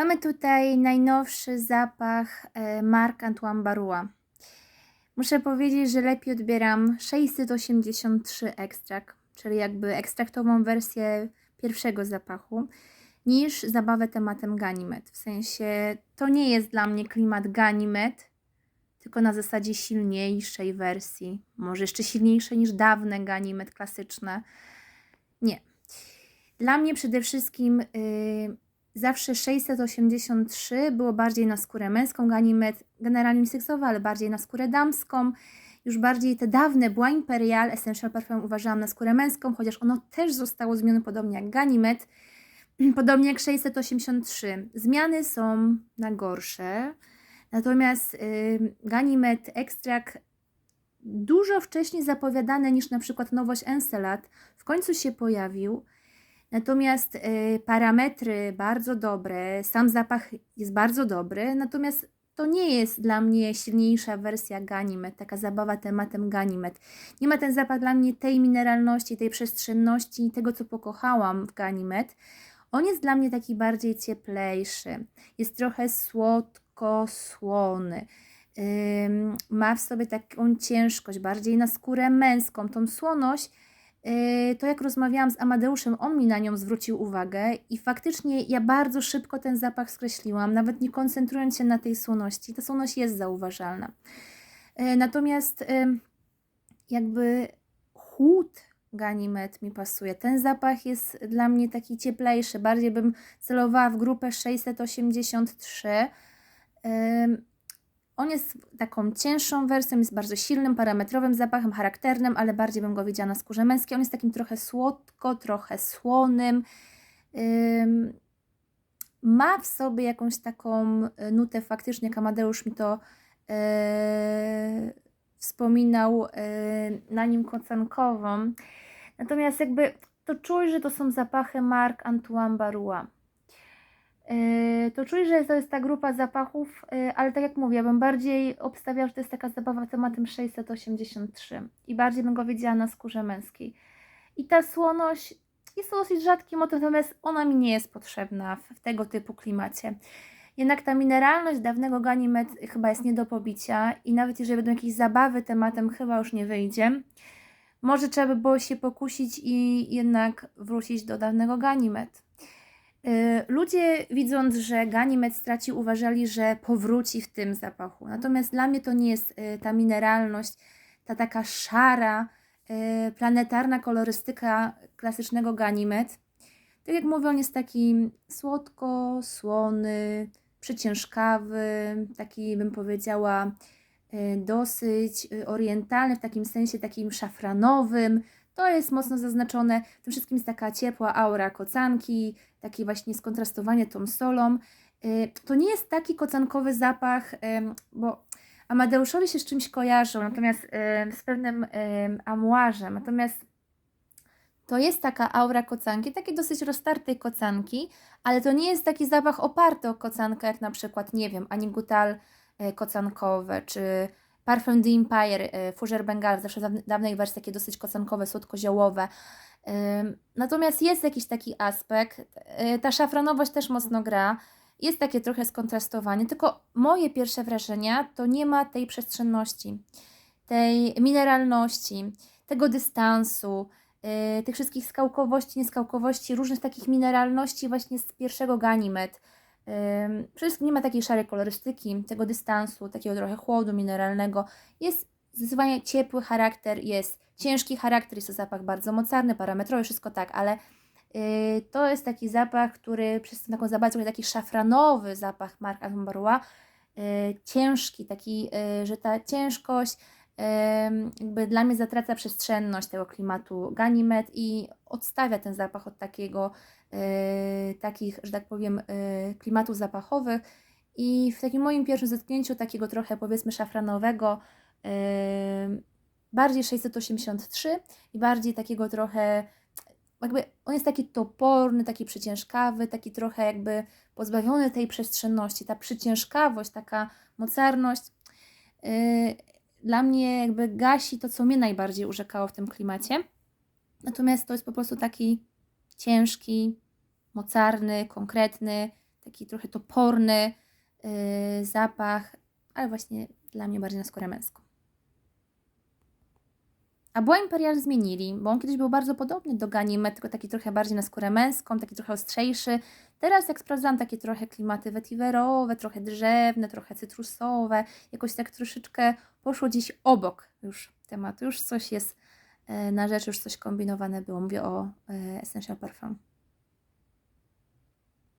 Mamy tutaj najnowszy zapach e, Marc Antoine Barua. Muszę powiedzieć, że lepiej odbieram 683 ekstrakt, czyli jakby ekstraktową wersję pierwszego zapachu, niż zabawę tematem Ganymed. W sensie to nie jest dla mnie klimat Ganymed, tylko na zasadzie silniejszej wersji. Może jeszcze silniejszej niż dawne Ganymed klasyczne. Nie. Dla mnie przede wszystkim yy, zawsze 683 było bardziej na skórę męską, Ganymed generalnie seksowa, ale bardziej na skórę damską. Już bardziej te dawne Bois Imperial Essential Parfum uważałam na skórę męską, chociaż ono też zostało zmienione podobnie jak Ganymed, podobnie jak 683. Zmiany są na gorsze, natomiast yy, Ganymed Extract dużo wcześniej zapowiadane niż na przykład nowość Encelat w końcu się pojawił. Natomiast y, parametry bardzo dobre, sam zapach jest bardzo dobry, natomiast to nie jest dla mnie silniejsza wersja Ganymed, taka zabawa tematem Ganymed. Nie ma ten zapach dla mnie tej mineralności, tej przestrzenności, tego co pokochałam w Ganymed. On jest dla mnie taki bardziej cieplejszy, jest trochę słodko-słony. Ma w sobie taką ciężkość, bardziej na skórę męską, tą słoność to jak rozmawiałam z Amadeuszem, on mi na nią zwrócił uwagę i faktycznie ja bardzo szybko ten zapach skreśliłam, nawet nie koncentrując się na tej słoności. Ta słoność jest zauważalna. Yy, natomiast yy, jakby chłód Ganimet mi pasuje. Ten zapach jest dla mnie taki cieplejszy. Bardziej bym celowała w grupę 683. On jest taką cięższą wersją, jest bardzo silnym, parametrowym zapachem, charakternym, ale bardziej bym go widziała na skórze męskiej. On jest takim trochę słodko, trochę słonym. Ym, ma w sobie jakąś taką y, nutę, faktycznie jak Amadeusz mi to yy, wspominał, yy, na nim kocankową. Natomiast jakby to czuć, że to są zapachy Marc Antoine Barua. Yy, to czuję, że to jest ta grupa zapachów, yy, ale tak jak mówię, ja bym bardziej obstawiała, że to jest taka zabawa tematem 683 i bardziej bym go wiedziała na skórze męskiej. I ta słoność jest dosyć rzadki motyw, natomiast ona mi nie jest potrzebna w, tego typu klimacie. Jednak ta mineralność dawnego Ganymed chyba jest nie do pobicia i nawet jeżeli będą jakieś zabawy tematem, chyba już nie wyjdzie. Może trzeba by było się pokusić i jednak wrócić do dawnego Ganymed. Y, ludzie widząc, że Ganymed stracił, uważali, że powróci w tym zapachu. Natomiast dla mnie to nie jest y, ta mineralność, ta taka szara, y, planetarna kolorystyka klasycznego Ganymed. Tak jak mówię, on jest taki słodko, słony, przyciężkawy, taki bym powiedziała dosyć orientalny, w takim sensie takim szafranowym, to jest mocno zaznaczone. W tym wszystkim jest taka ciepła aura kocanki, takie właśnie skontrastowanie tą solą. Y, to nie jest taki kocankowy zapach, bo Amadeuszowi się z czymś kojarzą, natomiast z pewnym amuarzem. Natomiast to jest taka aura kocanki, takiej dosyć roztartej kocanki, ale to nie jest taki zapach oparty o kocankę, jak na przykład, nie wiem, anigutal e, kocankowe, czy Parfum The Empire, y, Fougère Bengal, zawsze dawnej wersji takie dosyć kocankowe, słodko-ziołowe. Natomiast jest jakiś taki aspekt, y, ta szafranowość też mocno gra, jest takie trochę skontrastowanie, tylko moje pierwsze wrażenia to nie ma tej przestrzenności, tej mineralności, tego dystansu, y, tych wszystkich skałkowości, nieskałkowości, różnych takich mineralności właśnie z pierwszego Ganymed. Przede wszystkim nie ma takiej szarej kolorystyki, tego dystansu, takiego trochę chłodu mineralnego. Jest zdecydowanie ciepły charakter, jest ciężki charakter, jest to zapach bardzo mocarny, parametrowy, wszystko tak, ale yy, to jest taki zapach, który przez taką zabawę, taki szafranowy zapach Marc Antoine yy, ciężki, taki, yy, że ta ciężkość jakby dla mnie zatraca przestrzenność tego klimatu Ganymed i odstawia ten zapach od takiego, takich, że tak powiem, e, klimatów zapachowych. I w takim moim pierwszym zetknięciu, takiego trochę powiedzmy szafranowego, bardziej 683 i bardziej takiego trochę, jakby on jest taki toporny, taki przyciężkawy, taki trochę jakby pozbawiony tej przestrzenności. Ta przyciężkawość, taka mocarność dla mnie jakby gasi to, co mnie najbardziej urzekało w tym klimacie. Natomiast to jest po prostu taki ciężki, mocarny, konkretny, taki trochę toporny yy, zapach, ale właśnie dla mnie bardziej na skórę męską. A Bois Imperial zmienili, bo on kiedyś był bardzo podobny do Ganimede, tylko taki trochę bardziej na skórę męską, taki trochę ostrzejszy. Teraz jak sprawdzam takie trochę klimaty vetiverowe, trochę drzewne, trochę cytrusowe, jakoś tak troszeczkę poszło gdzieś obok już tematu, już coś jest na rzecz, już coś kombinowane było. Mówię o e, Essential Parfum.